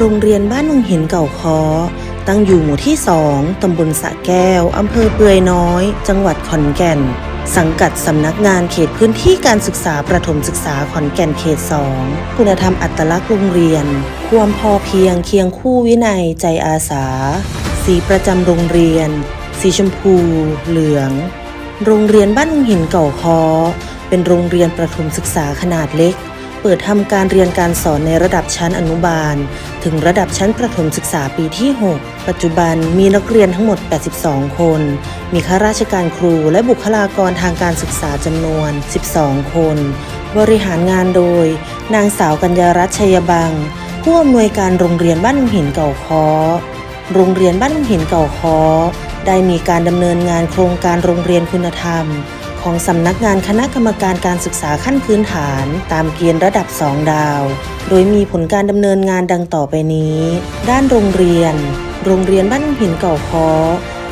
โรงเรียนบ้านนุงหินเก่าคอตั้งอยู่หมู่ที่ 2 ตำบลสะแก้ว อำเภอเปือยน้อย จังหวัดขอนแก่น สังกัดสำนักงานเขตพื้นที่การศึกษาประถมศึกษาขอนแก่นเขต 2 คุณธรรมอัตลักษณ์โรงเรียน ความพอเพียงเคียงคู่วินัยใจอาสา สีประจำโรงเรียน สีชมพู เหลือง โรงเรียนบ้านนุงหินเก่าคอเป็นโรงเรียนประถมศึกษาขนาดเล็ก ปิดทำการเรียนการสอนในระดับชั้นอนุบาล ถึงระดับชั้นประถมศึกษาปีที่ 6 ปัจจุบันมีนักเรียนทั้งหมด 82 คน มีข้าราชการครูและบุคลากรทางการศึกษาจำนวน 12 คน บริหารงานโดย นางสาวกัญญารัตน์ชัยบัง ผู้อำนวยการโรงเรียนบ้านหินเก่าคอโรงเรียนบ้านหินเก่าคอได้มีการดำเนินงานโครงการโรงเรียนคุณธรรม ของสำนักงานคณะกรรมการการศึกษาขั้นพื้นฐาน ตามเกณฑ์ระดับ 2 ดาว โดยมีผลการดำเนินงานดังต่อไปนี้ ด้านโรงเรียน โรงเรียนบ้านหินเก่าคอ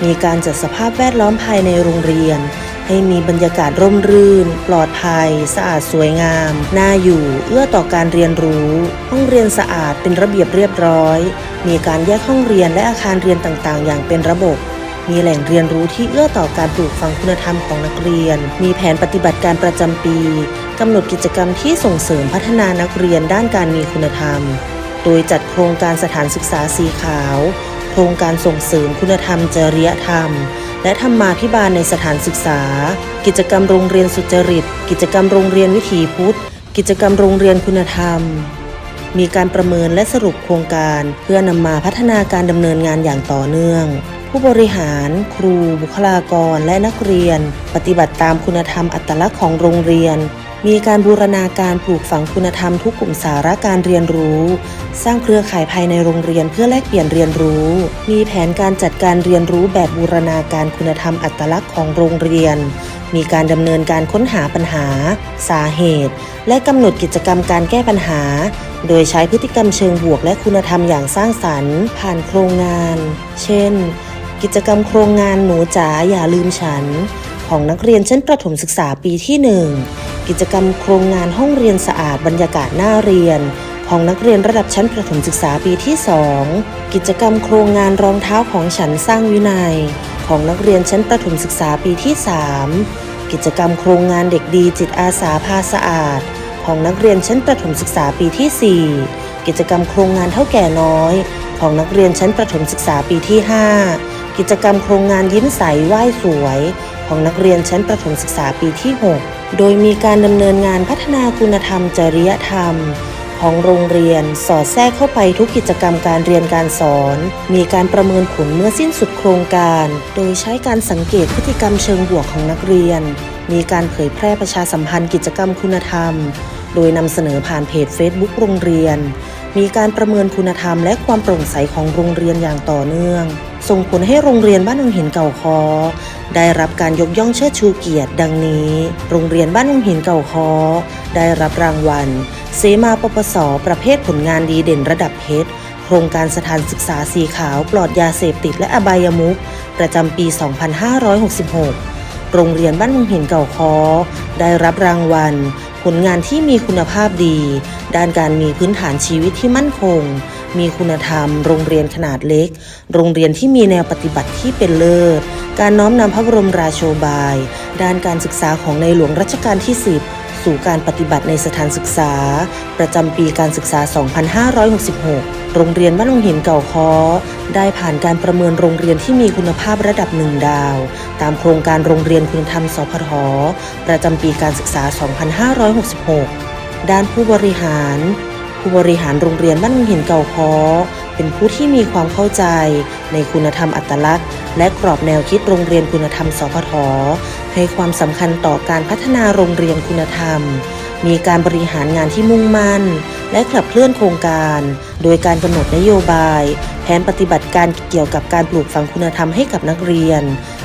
มีการจัดสภาพแวดล้อมภายในโรงเรียน ให้มีบรรยากาศร่มรื่น ปลอดภัย สะอาดสวยงาม น่าอยู่ เอื้อต่อการเรียนรู้ ห้องเรียนสะอาดเป็นระเบียบเรียบร้อย มีการแยกห้องเรียนและอาคารเรียนต่างๆ อย่างเป็นระบบ มีแหล่งเรียนรู้ที่เอื้อต่อการปลูกฝังคุณธรรมของนักเรียน มีแผนปฏิบัติการประจำปีกำหนดกิจกรรมที่ส่งเสริมพัฒนานักเรียนด้านการมีคุณธรรม โดยจัดโครงการสถานศึกษาสีขาว โครงการส่งเสริมคุณธรรมจริยธรรม และธรรมาภิบาลในสถานศึกษา กิจกรรมโรงเรียนสุจริต กิจกรรมโรงเรียนวิถีพุทธ กิจกรรมโรงเรียนคุณธรรม มีการประเมินและสรุปโครงการ เพื่อนำมาพัฒนาการดำเนินงานอย่างต่อเนื่อง ผู้บริหาร ครู บุคลากร และนักเรียน ปฏิบัติตามคุณธรรมอัตลักษณ์ของโรงเรียน มีการบูรณาการปลูกฝังคุณธรรมทุกกลุ่มสาระการเรียนรู้ สร้างเครือข่ายภายในโรงเรียนเพื่อแลกเปลี่ยนเรียนรู้ มีแผนการจัดการเรียนรู้แบบบูรณาการคุณธรรมอัตลักษณ์ของโรงเรียน มีการดำเนินการค้นหาปัญหา สาเหตุ และกำหนดกิจกรรมการแก้ปัญหา โดยใช้พฤติกรรมเชิงบวกและคุณธรรมอย่างสร้างสรรค์ ผ่านโครงงาน เช่น กิจกรรมโครงงานหนูจ๋าอย่าลืมฉัน ของนักเรียนชั้นประถมศึกษาปีที่ 1 กิจกรรมโครงงานห้องเรียนสะอาดบรรยากาศหน้าเรียน ของนักเรียนระดับชั้นประถมศึกษาปีที่ 2 กิจกรรมโครงงานรองเท้าของฉันสร้างวินัย ของนักเรียนชั้นประถมศึกษาปีที่ 3 กิจกรรมโครงงานเด็กดีจิตอาสาพาสะอาด ของนักเรียนชั้นประถมศึกษาปีที่ 4 กิจกรรมโครงงานเท่าแก่น้อยของนักเรียนชั้นประถมศึกษาปีที่ 5 กิจกรรมโครงงานยิ้มใสไหว้สวย ของนักเรียนชั้นประถมศึกษาปีที่ 6 โดยมีการดำเนินงานพัฒนาคุณธรรม จริยธรรม ของโรงเรียนสอดแทรกเข้าไปทุกกิจกรรมการเรียนการสอน มีการประเมินผลเมื่อสิ้นสุดโครงการ โดยใช้การสังเกตพฤติกรรมเชิงบวกของนักเรียน มีการเผยแพร่ประชาสัมพันธ์กิจกรรมคุณธรรม โดยนำเสนอผ่านเพจ Facebook โรงเรียนมีการประเมินคุณธรรมและความโปร่งใสของโรงเรียนอย่างต่อเนื่อง ส่งผลให้โรงเรียนบ้านหงหินเก่าคอ ได้รับการยกย่องเชิดชูเกียรติดังนี้ โรงเรียนบ้านหงหินเก่าคอ ได้รับรางวัล เสมาปปส ประเภทผลงานดีเด่นระดับเพชรโครงการสถานศึกษาสีขาวปลอดยาเสพติดและอบายมุขประจำปี 2566 โรงเรียนบ้านหงหินเก่าคอ ได้รับรางวัล ผลงานที่มีคุณภาพดี ด้านการมีพื้นฐานชีวิตที่มั่นคง มีคุณธรรม โรงเรียนขนาดเล็ก โรงเรียนที่มีแนวปฏิบัติที่เป็นเลิศ การน้อมนำพระบรมราโชบาย ด้านการศึกษาของในหลวงรัชกาลที่ 10 สู่การปฏิบัติในสถานศึกษา ประจำปีการศึกษา 2566 โรงเรียนบ้านลงหินเก่าคอได้ผ่านการประเมินโรงเรียนที่มีคุณภาพระดับหนึ่งดาว ตามโครงการโรงเรียนคุณธรรมสพทประจำปีการศึกษา 2566 ด้านผู้บริหาร ผู้บริหารโรงเรียนบ้านลงหินเก่าคอเป็นผู้ที่มีความเข้าใจในคุณธรรมอัตลักษณ์ และกรอบแนวคิดโรงเรียนคุณธรรมสพทให้ความสำคัญต่อการพัฒนาโรงเรียนคุณธรรม มีการบริหารงานที่มุ่งมั่น และขับเคลื่อนโครงการ โดยการกำหนดนโยบาย แผนปฏิบัติการเกี่ยวกับการปลูกฝังคุณธรรมให้กับนักเรียน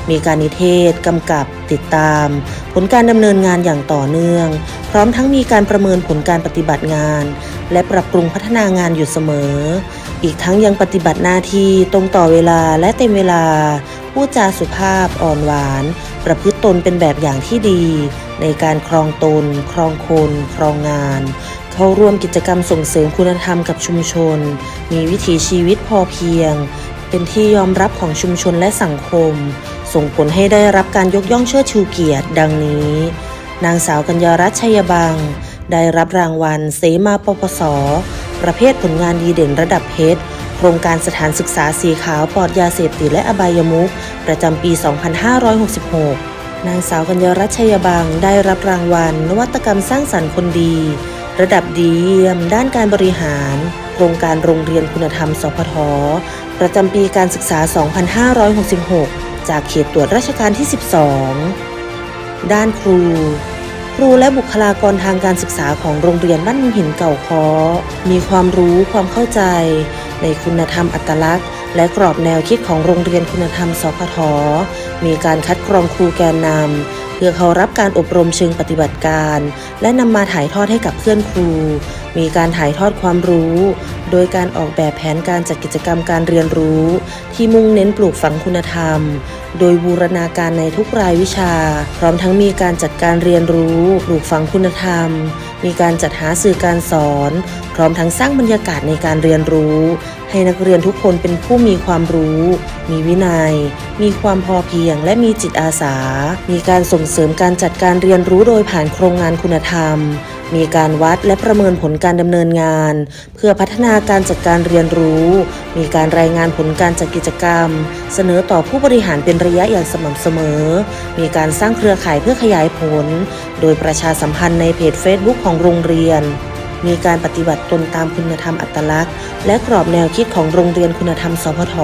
มีการนิเทศกำกับ ติดตาม ผลการดำเนินงานอย่างต่อเนื่อง พร้อมทั้งมีการประเมินผลการปฏิบัติงาน และปรับปรุงพัฒนางานอยู่เสมอ อีกทั้งยังปฏิบัติหน้าที่ตรงต่อเวลาและเต็มเวลาพูดจาสุภาพอ่อนหวาน ประพฤติตนเป็นแบบอย่างที่ดี ในการครองตน ครองคน ครองงาน เข้าร่วมกิจกรรมส่งเสริมคุณธรรมกับชุมชน มีวิถีชีวิตพอเพียง เป็นที่ยอมรับของชุมชนและสังคม ส่งผลให้ได้รับการยกย่องเชิดชูเกียรติ ดังนี้ นางสาวกัญญารัตน์ชัยบัง ได้รับรางวัลเสมาปปส ประเภทผลงานดีเด่นระดับเพชร โครงการสถานศึกษาสีขาวปลอดยาเสพติดและอบายมุขประจำปี 2566 นางสาวกัญญารัชยบังได้รับรางวัล นวัตกรรมสร้างสรรค์คนดี ระดับดีเยี่ยม ด้านการบริหาร โครงการโรงเรียนคุณธรรม สพท ประจำปีการศึกษา 2566 จากเขตตรวจราชการที่ 12 ด้านครู ครูและบุคลากรทางการศึกษาของโรงเรียนบ้านมุหินเก่าคอมีความรู้ความเข้าใจ ในคุณธรรมอัตลักษณ์ และกรอบแนวคิดของโรงเรียนคุณธรรมสพทมีการคัดกรองครูแกนนำเพื่อเขารับการอบรมเชิงปฏิบัติการ และนำมาถ่ายทอดให้กับเพื่อนครู มีการถ่ายทอดความรู้ โดยการออกแบบแผนการจัดกิจกรรมการเรียนรู้ ที่มุ่งเน้นปลูกฝังคุณธรรม โดยบูรณาการในทุกรายวิชา พร้อมทั้งมีการจัดการเรียนรู้ ปลูกฝังคุณธรรม มีการจัดหาสื่อการสอน ร้อมทั้งสร้างบรรยากาศในการเรียนรู้ ให้นักเรียนทุกคนเป็นผู้มีความรู้ มีวินัย มีความพอเพียง และมีจิตอาสา มีการส่งเสริมการจัดการเรียนรู้โดยผ่านโครงงานคุณธรรม มีการวัดและประเมินผลการดำเนินงาน เพื่อพัฒนาการจัดการเรียนรู้ มีการรายงานผลการจัดกิจกรรม เสนอต่อผู้บริหารเป็นระยะอย่างสม่ำเสมอ มีการสร้างเครือข่ายเพื่อขยายผล โดยประชาสัมพันธ์ในเพจ Facebook ของโรงเรียน มีการปฏิบัติตนตามคุณธรรมอัตลักษณ์ และกรอบแนวคิดของโรงเรียนคุณธรรมสพท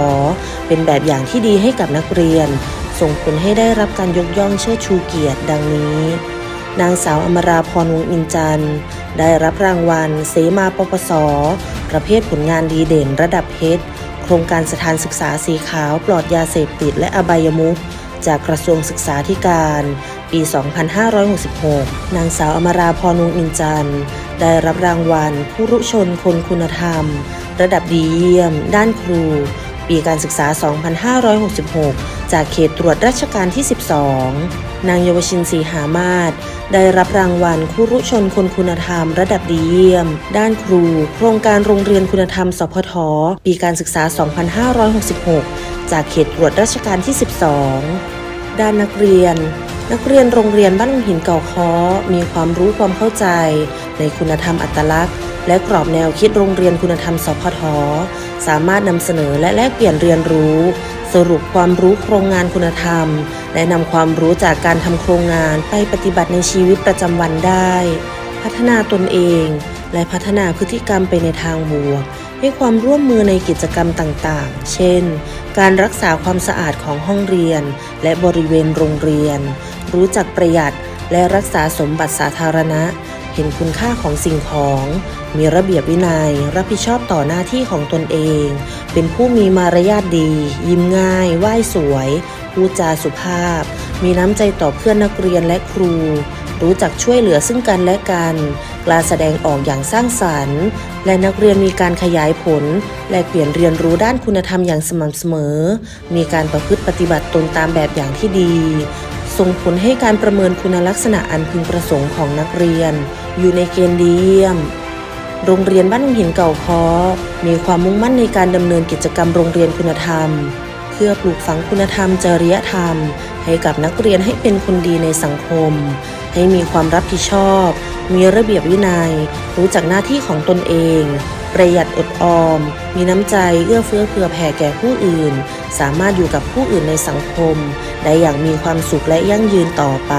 เป็นแบบอย่างที่ดีให้กับนักเรียน ส่งผลให้ได้รับการยกย่องเชิดชูเกียรติดังนี้ นางสาวอมราพรวงอินจันทร์ได้รับรางวัล เสมาปปส ประเภทผลงานดีเด่นระดับเพชรโครงการสถานศึกษาสีขาวปลอดยาเสพติดและอบายมุข จากกระทรวงศึกษาธิการ ปี 2566 นางสาวอมราพรวงอินจันทร์ ได้รับรางวัลผู้รุชนคนคุณธรรม ระดับดีเยี่ยม ด้านครู ปีการศึกษา 2566 จากเขตตรวจราชการที่ 12 นางเยาวชินศรีหามาศได้รับรางวัลครูรุชนคนคุณธรรมระดับดีเยี่ยม ด้านครู โครงการโรงเรียนคุณธรรม สพท ปีการศึกษา 2566 จากเขตตรวจราชการที่ 12 ด้านนักเรียน นักเรียนโรงเรียนบ้านหินเก่าค้อมีความรู้ความเข้าใจ ในคุณธรรมอัตลักษณ์ และกรอบแนวคิดโรงเรียนคุณธรรม สพท สามารถนำเสนอและแลกเปลี่ยนเรียนรู้ สรุปความรู้โครงงานคุณธรรม และนำความรู้จากการทำโครงงานไปปฏิบัติในชีวิตประจำวันได้ พัฒนาตนเอง และพัฒนาพฤติกรรมไปในทางบวกให้ความร่วมมือในกิจกรรมต่างๆ เช่น การรักษาความสะอาดของห้องเรียน และบริเวณโรงเรียน รู้จักประหยัดและรักษาสมบัติสาธารณะ เห็นคุณค่าของสิ่งของ มีระเบียบวินัย รับผิดชอบต่อหน้าที่ของตนเอง เป็นผู้มีมารยาทดี ยิ้มง่าย ไหว้สวย พูดจาสุภาพ มีน้ำใจต่อเพื่อนนักเรียนและครู รู้จักช่วยเหลือซึ่งกันและกัน กล้าแสดงออกอย่างสร้างสรรค์ และนักเรียนมีการขยายผล และเปลี่ยนเรียนรู้ด้านคุณธรรมอย่างสม่ำเสมอ มีการประพฤติปฏิบัติตนตามแบบอย่างที่ดี ส่งผลให้การประเมินคุณลักษณะอันพึงประสงค์ของนักเรียน อยู่ในเกณฑ์ดีเยี่ยม โรงเรียนบ้านหินเก่าค้อมีความมุ่งมั่นในการดำเนินกิจกรรมโรงเรียนคุณธรรม เพื่อปลูกฝังคุณธรรมจริยธรรม ให้กับนักเรียนให้เป็นคนดีในสังคม ให้มีความรับผิดชอบ มีระเบียบวินัย รู้จักหน้าที่ของตนเอง ประหยัดอดออม มีน้ำใจเอื้อเฟื้อเผื่อแผ่แก่ผู้อื่น สามารถอยู่กับผู้อื่นในสังคม ได้อย่างมีความสุขและยั่งยืนต่อไป